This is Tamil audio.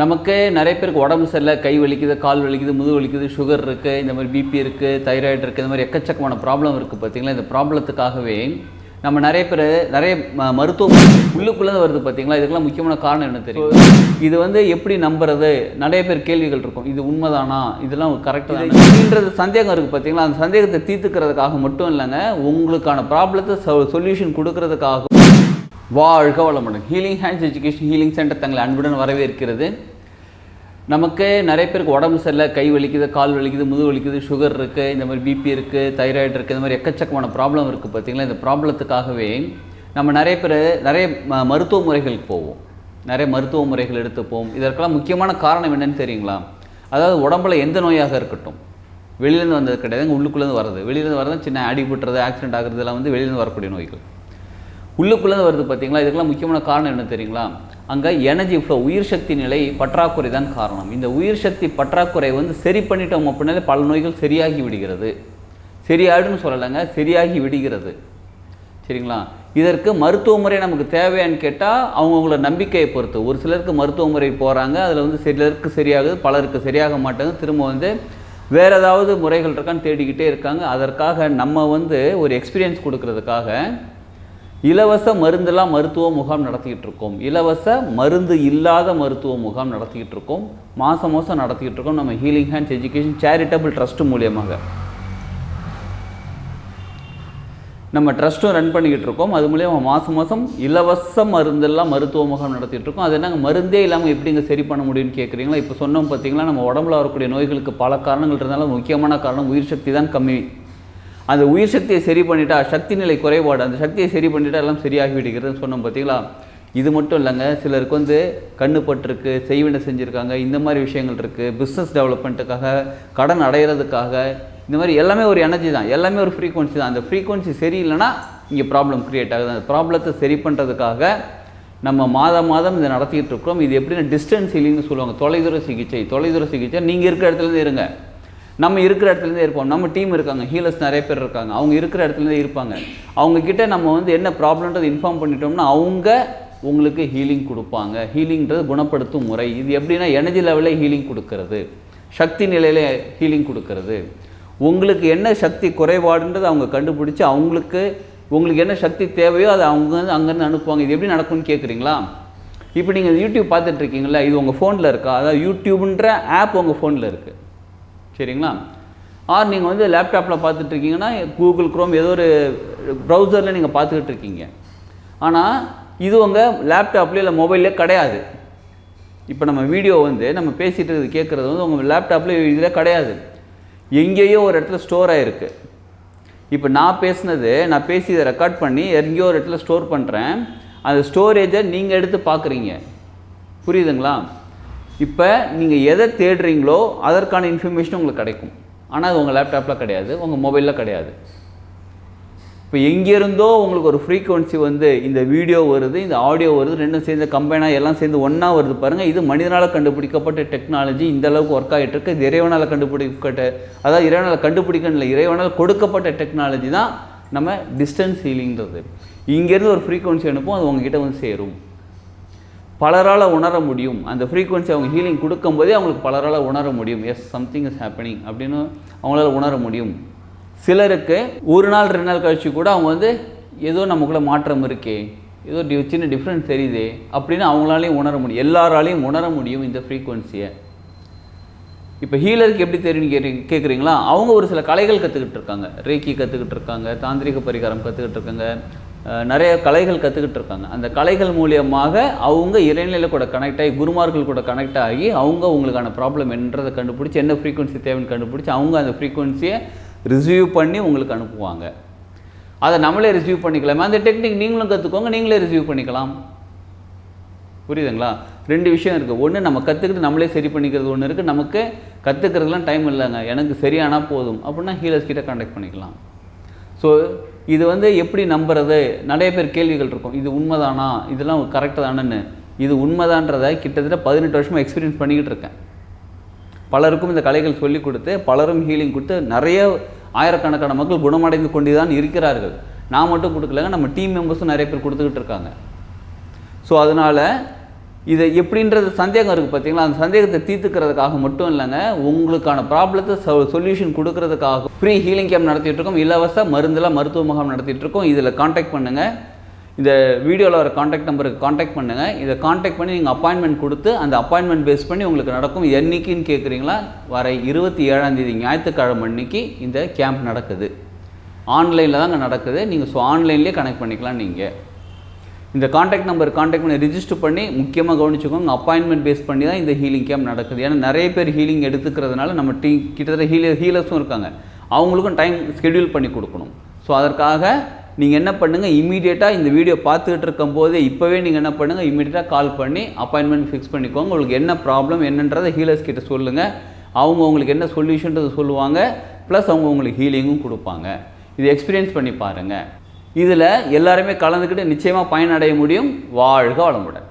நமக்கு நிறைய பேருக்கு உடம்பு சரியில்லை கை வலிக்குது கால் வலிக்குது முதுகு வலிக்குது சுகர் இருக்குது இந்த மாதிரி பிபி இருக்குது தைராய்டு இருக்குது இந்த மாதிரி எக்கச்சக்கமான ப்ராப்ளம் இருக்குது பார்த்தீங்களா? இந்த ப்ராப்ளத்துக்காகவே நம்ம நிறைய பேர் நிறைய மருத்துவ உள்ளுக்குள்ளே வருது பார்த்தீங்களா? இதுக்கெல்லாம் முக்கியமான காரணம் என்ன தெரியும்? இது வந்து எப்படி நம்புறது? நிறைய பேர் கேள்விகள் இருக்கும். இது உண்மைதானா? இதெல்லாம் கரெக்டாக இதுன்றது சந்தேகம் இருக்குது பார்த்தீங்களா? அந்த சந்தேகத்தை தீர்த்துக்கிறதுக்காக மட்டும் இல்லைங்க உங்களுக்கான ப்ராப்ளத்தை சொல்யூஷன் கொடுக்கறதுக்காக வாழ்க வளமுடன். Healing hands education healing centre தங்களை அன்புடன் வரவேற்கிறது. நமக்கு நிறைய பேருக்கு உடம்பு சரியில்லை கை வலிக்குது கால் வலிக்குது முது வலிக்குது சுகர் இருக்குது இந்த மாதிரி பிபி இருக்குது தைராய்டு இருக்குது இந்த மாதிரி எக்கச்சக்கமான ப்ராப்ளம் இருக்குது பார்த்தீங்களா? இந்த ப்ராப்ளத்துக்காகவே நம்ம நிறைய பேர் நிறைய ம- மருத்துவ முறைகளுக்கு போவோம். நிறைய மருத்துவ முறைகள் எடுத்துப்போம் இதற்கெல்லாம் முக்கியமான காரணம் என்னென்னு தெரியுங்களா? அதாவது உடம்புல எந்த நோயாக இருக்கட்டும். வெளியிலேருந்து வந்தது கிடையாது உள்ளுக்குள்ளேருந்து வர்றது. வெளியிலேருந்து வரது சின்ன அடிபட்டுறது ஆக்சிடென்ட் ஆகுறது எல்லாம் வந்து வெளியிலேருந்து வரக்கூடிய நோய்கள். உள்ளுக்குள்ளே வருது பார்த்தீங்களா? இதுக்கெல்லாம் முக்கியமான காரணம் என்ன தெரியுங்களா? அங்கே எனர்ஜி ஃப்ளோ உயிர் சக்தி நிலை பற்றாக்குறை தான் காரணம். இந்த உயிர் சக்தி பற்றாக்குறை வந்து சரி பண்ணிட்டோம் அப்படின்னாலே பல நோய்கள் சரியாகி விடுகிறது. சரியாயிடுன்னு சொல்லலைங்க சரியாகி விடுகிறது. சரிங்களா? இதற்கு மருத்துவ முறை நமக்கு தேவையான்னு கேட்டால் அவங்கவுங்கள நம்பிக்கையை பொறுத்து. ஒரு சிலருக்கு மருத்துவ முறை போகிறாங்க அதில் வந்து சிலருக்கு சரியாகுது பலருக்கு சரியாக மாட்டாங்க திரும்ப வந்து வேறு ஏதாவது முறைகள் இருக்கான்னு தேடிக்கிட்டே இருக்காங்க. அதற்காக நம்ம வந்து ஒரு எக்ஸ்பீரியன்ஸ் கொடுக்கறதுக்காக இலவச மருந்தெல்லாம் மருத்துவ முகாம் நடத்திக்கிட்டு இருக்கோம். இலவச மருந்து இல்லாத மருத்துவ முகாம் நடத்திக்கிட்டு இருக்கோம். மாதம் மாதம் நடத்திக்கிட்டு இருக்கோம். நம்ம healing hands education charitable trust மூலியமாக. நம்ம ட்ரஸ்ட்டும் ரன் பண்ணிக்கிட்டு இருக்கோம். அது மூலியமாக மாதம் மாதம் இலவச மருந்தெல்லாம் மருத்துவ முகாம் நடத்திட்டு இருக்கோம். அது நாங்கள் மருந்தே இல்லாமல் எப்படி இங்கே சரி பண்ண முடியும்னு கேட்குறீங்களா இப்போ சொன்னோம் பார்த்தீங்களா நம்ம உடம்புல வரக்கூடிய நோய்களுக்கு பல காரணங்கள் இருந்தாலும் முக்கியமான காரணம் உயிர் சக்தி தான் கம்மி. அந்த உயிர் சக்தியை சரி பண்ணிட்டா சக்தி நிலை குறைபாடு அந்த சக்தியை சரி பண்ணிட்டா எல்லாம் சரியாகி விடுகிறதுன்னு சொன்னோம் பார்த்தீங்களா? இது மட்டும் இல்லைங்க சிலருக்கு வந்து கண்ணுப்பட்டிருக்கு செய்வினை செஞ்சுருக்காங்க இந்த மாதிரி விஷயங்கள் இருக்குது பிஸ்னஸ் டெவலப்மெண்ட்டுக்காக கடன் அடையிறதுக்காக இந்த மாதிரி எல்லாமே ஒரு எனர்ஜி தான் எல்லாமே ஒரு ஃப்ரீக்வன்சி தான். அந்த ஃப்ரீக்வன்சி சரியில்லைன்னா இங்கே ப்ராப்ளம் க்ரியேட் ஆகுது. அந்த ப்ராப்ளத்தை சரி பண்ணுறதுக்காக நம்ம மாதம் மாதம் இதை நடத்திக்கிட்டு இருக்கிறோம். இது எப்படின்னா டிஸ்டன்ஸ் ஹீலிங்னு சொல்லுவாங்க. தொலைதூர சிகிச்சை தொலைதூர சிகிச்சை நீங்கள் இருக்கிற இடத்துலேருந்து இருங்க. நம்ம இருக்கிற இடத்துலேருந்தே இருப்போம். நம்ம டீம் இருக்காங்க. ஹீலர்ஸ் நிறைய பேர் இருக்காங்க. அவங்க இருக்கிற இடத்துலேருந்தே இருப்பாங்க. அவங்கக்கிட்ட நம்ம வந்து என்ன ப்ராப்ளம்ன்றது இன்ஃபார்ம் பண்ணிட்டோம்னா அவங்க உங்களுக்கு ஹீலிங் கொடுப்பாங்க. ஹீலிங்கிறது குணப்படுத்தும் முறை. இது எப்படின்னா எனர்ஜி லெவலில் ஹீலிங் கொடுக்கறது. சக்தி நிலையில ஹீலிங் கொடுக்கறது. உங்களுக்கு என்ன சக்தி குறைபாடுன்றது அவங்க கண்டுபிடிச்சி அவங்களுக்கு உங்களுக்கு என்ன சக்தி தேவையோ அதை அவங்க வந்து அங்கேருந்து அனுப்புவாங்க. இது எப்படி நடக்கும்னு கேட்குறீங்களா? இப்போ நீங்கள் யூடியூப் பார்த்துட்ருக்கீங்களா இது உங்கள் ஃபோனில் இருக்கா? அதாவது யூடியூப்ன்ற ஆப் உங்கள் ஃபோனில் இருக்குது சரிங்களா? ஆர் நீங்கள் வந்து லேப்டாப்பில் பார்த்துட்ருக்கீங்கன்னா கூகுள் க்ரோம் ஏதோ ஒரு ப்ரௌசரில் நீங்கள் பார்த்துக்கிட்டு இருக்கீங்க ஆனால் இது உங்கள் லேப்டாப்லேயே இல்லை மொபைல்லே கிடையாது. இப்போ நம்ம வீடியோ வந்து நம்ம பேசிகிட்டு இருக்கிறது கேட்குறது வந்து உங்கள் லேப்டாப்பில் இதில் கிடையாது. எங்கேயோ ஒரு இடத்துல ஸ்டோர் ஆகிருக்கு இப்போ நான் பேசுனது நான் பேசி இதை ரெக்கார்ட் பண்ணி எங்கேயோ ஒரு இடத்துல ஸ்டோர் பண்ணுறேன் அந்த ஸ்டோரேஜை நீங்கள் எடுத்து பார்க்குறீங்க. புரியுதுங்களா? இப்போ நீங்கள் எதை தேடுறீங்களோ அதற்கான இன்ஃபர்மேஷன் உங்களுக்கு கிடைக்கும். ஆனால் அது உங்கள் லேப்டாப்பில் கிடையாது உங்கள் மொபைலில் கிடையாது. இப்போ எங்கேருந்தோ உங்களுக்கு ஒரு ஃப்ரீக்குவன்சி வந்து இந்த வீடியோ வருது இந்த ஆடியோ வருது ரெண்டும் சேர்ந்து கம்பைனாக எல்லாம் சேர்ந்து ஒன்றா வருது பாருங்கள் இது மனிதனால் கண்டுபிடிக்கப்பட்ட டெக்னாலஜி இந்த அளவுக்கு ஒர்க் ஆகிட்டு இருக்கு. இது இறைவனால் கண்டுபிடிக்கப்பட்ட அதாவது இறைவனால் கண்டுபிடிக்கணும் இல்லை இறைவனால் கொடுக்கப்பட்ட டெக்னாலஜி தான் நம்ம டிஸ்டன்ஸ் ஹீலிங்கிறது இங்கேருந்து ஒரு ஃப்ரீக்குவன்சி அனுப்பும் அது உங்ககிட்ட வந்து சேரும். பலரால் உணர முடியும். அந்த ஃப்ரீக்குவன்சி அவங்க ஹீலிங் கொடுக்கும்போதே அவங்களுக்கு பலரால் உணர முடியும். எஸ் சம்திங் இஸ் ஹேப்பனிங் அப்படின்னு அவங்களால உணர முடியும். சிலருக்கு ஒரு நாள் ரெண்டு நாள் கழிச்சு கூட அவங்க வந்து ஏதோ நமக்குள்ளே மாற்றம் இருக்கே ஏதோ டி சின்ன டிஃப்ரென்ஸ் தெரியுதே அப்படின்னு அவங்களாலையும் உணர முடியும். எல்லாராலையும் உணர முடியும் இந்த ஃப்ரீக்குவன்சியை இப்போ ஹீலருக்கு எப்படி தெரியும் கேட்குறீங்களா அவங்க ஒரு சில கலைகள் கற்றுக்கிட்டு இருக்காங்க. ரேக்கி கற்றுக்கிட்டு இருக்காங்க தாந்திரிக பரிகாரம் கற்றுக்கிட்டு இருக்காங்க. நிறைய கலைகள் கற்றுக்கிட்டு இருக்காங்க. அந்த கலைகள் மூலியமாக அவங்க இறைநிலை கூட கனெக்ட் ஆகி குருமார்கள் கூட கனெக்ட் ஆகி அவங்க உங்களுக்கான ப்ராப்ளம் என்னன்றதை கண்டுபிடிச்சி என்ன ஃப்ரீக்குவன்சி தேவைன்னு கண்டுபிடிச்சி அவங்க அந்த ஃப்ரீக்குவன்சியை ரிசீவ் பண்ணி உங்களுக்கு அனுப்புவாங்க. அதை நம்மளே ரிசீவ் பண்ணிக்கலாமே. அந்த டெக்னிக் நீங்களும் கற்றுக்கோங்க நீங்களே ரிசீவ் பண்ணிக்கலாம். புரியுதுங்களா? ரெண்டு விஷயம் இருக்குது ஒன்று நம்ம கற்றுக்கிட்டு நம்மளே சரி பண்ணிக்கிறது ஒன்று இருக்குது நமக்கு கற்றுக்கிறதுலாம் டைம் இல்லைங்க. எனக்கு சரியானால் போதும். அப்படின்னா ஹீலர்ஸ் கிட்டே கான்டாக்ட் பண்ணிக்கலாம். ஸோ இது வந்து எப்படி நம்புறது? நிறைய பேர் கேள்விகள் இருக்கும். இது உண்மைதானா? இதெல்லாம் கரெக்டாக தானேன்னு. இது உண்மைதான்றதை கிட்டத்தட்ட பதினெட்டு வருஷமாக எக்ஸ்பீரியன்ஸ் பண்ணிக்கிட்டு இருக்கேன். பலருக்கும் இந்த கலைகள் சொல்லிக் கொடுத்து பலரும் ஹீலிங் கொடுத்து நிறைய ஆயிரக்கணக்கான மக்கள் குணமடைந்து கொண்டு தான் இருக்கிறார்கள். நான் மட்டும் கொடுக்கலங்க நம்ம டீம் மெம்பர்ஸும் நிறைய பேர் கொடுத்துக்கிட்டு இருக்காங்க. ஸோ அதனால் இது எப்படின்றது சந்தேகம் இருக்குது பார்த்தீங்களா அந்த சந்தேகத்தை தீர்த்துக்கிறதுக்காக மட்டும் இல்லைங்க உங்களுக்கான ப்ராப்ளத்தை சொல்யூஷன் கொடுக்கறதுக்காக ஃப்ரீ ஹீலிங் கேம்ப் நடத்திட்டு இருக்கோம். இலவச மருந்துல மருத்துவ முகாம் நடத்திட்டு இருக்கோம். இதில் காண்டாக்ட் பண்ணுங்கள் இந்த வீடியோவில் வர காண்டாக்ட் நம்பருக்கு காண்டாக்ட் பண்ணுங்கள் இதை காண்டாக்ட் பண்ணி நீங்கள் அப்பாயின்மெண்ட் கொடுத்து அந்த அப்பாயின்மெண்ட் பேஸ் பண்ணி உங்களுக்கு நடக்கும். என்னைக்குன்னு கேட்குறீங்களா வர இருபத்தி ஏழாந்தேதி ஞாயிற்றுக்கிழமை அன்னைக்கு இந்த கேம்ப் நடக்குது. ஆன்லைனில் தாங்க நடக்குது. நீங்கள் ஸோ ஆன்லைன்லேயே கனெக்ட் பண்ணிக்கலாம் நீங்கள் இந்த காண்டாக்ட் நம்பர் காண்டாக்ட் பண்ணி ரிஜிஸ்டர் பண்ணி முக்கியமாக கவனிச்சுக்கோங்க அப்பாயின்மெண்ட் பேஸ் பண்ணி தான் இந்த ஹீலிங் கேம்ப் நடக்குது. ஏன்னா நிறைய பேர் ஹீலிங் எடுத்துக்கிறதுனால நம்ம டீ கிட்டத்தட்ட ஹீலர் ஹீலர்ஸும் இருக்காங்க. அவங்களுக்கும் டைம் ஸ்கெடியூல் பண்ணி கொடுக்கணும். ஸோ அதற்காக நீங்கள் என்ன பண்ணுங்கள் இமீடியட்டாக இந்த வீடியோ பார்த்துக்கிட்டு இருக்கும்போதே இப்போவே நீங்கள் என்ன பண்ணுங்கள் இமீடியட்டாக கால் பண்ணி அப்பாயின்மெண்ட் ஃபிக்ஸ் பண்ணிக்கோங்க. உங்களுக்கு என்ன ப்ராப்ளம் என்னன்றதை ஹீலர்ஸ் கிட்ட சொல்லுங்கள் அவங்க உங்களுக்கு என்ன சொல்யூஷன்றது சொல்லுவாங்க. ப்ளஸ் அவங்க உங்களுக்கு ஹீலிங்கும் கொடுப்பாங்க. இது எக்ஸ்பீரியன்ஸ் பண்ணி பாருங்கள் இதில் எல்லாருமே கலந்துக்கிட்டு நிச்சயமாக பயனடைய முடியும். வாழ்க வளமுடன்.